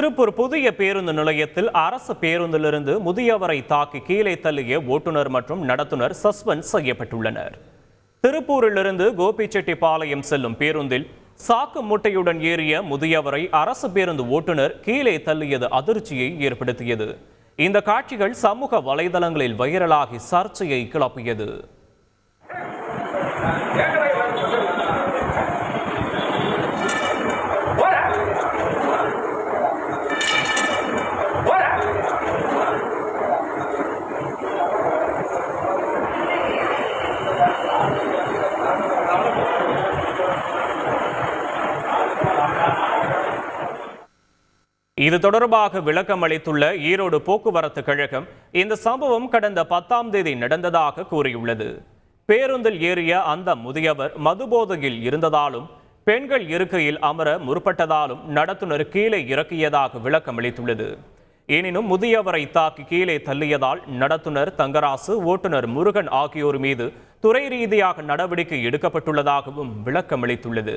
திருப்பூர் புதிய பேருந்து நிலையத்தில் அரசு பேருந்திலிருந்து முதியவரை தாக்கி கீழே தள்ளிய ஓட்டுநர் மற்றும் நடத்துனர் சஸ்பெண்ட் செய்யப்பட்டுள்ளனர். திருப்பூரிலிருந்து கோபிச்செட்டிப்பாளையம் செல்லும் பேருந்தில் சாக்கு மூட்டையுடன் ஏறிய முதியவரை அரசு பேருந்து ஓட்டுநர் கீழே தள்ளியது அதிர்ச்சியை ஏற்படுத்தியது. இந்த காட்சிகள் சமூக வலைதளங்களில் வைரலாகி சர்ச்சையை கிளப்பியது. இது தொடர்பாக விளக்கம் அளித்துள்ள ஈரோடு போக்குவரத்து கழகம் இந்த சம்பவம் கடந்த பத்தாம் தேதி நடந்ததாக கூறியுள்ளது. பேருந்தில் ஏறிய அந்த முதியவர் மதுபோதையில் இருந்ததாலும் பெண்கள் இருக்கையில் அமர முற்பட்டதாலும் நடத்துனர் கீழே இறக்கியதாக விளக்கம் அளித்துள்ளது. எனினும் முதியவரை தாக்கி கீழே தள்ளியதால் நடத்துனர் தங்கராசு ஓட்டுநர் முருகன் ஆகியோர் மீது துறை ரீதியாக நடவடிக்கை எடுக்கப்பட்டுள்ளதாகவும் விளக்கம் அளித்துள்ளது.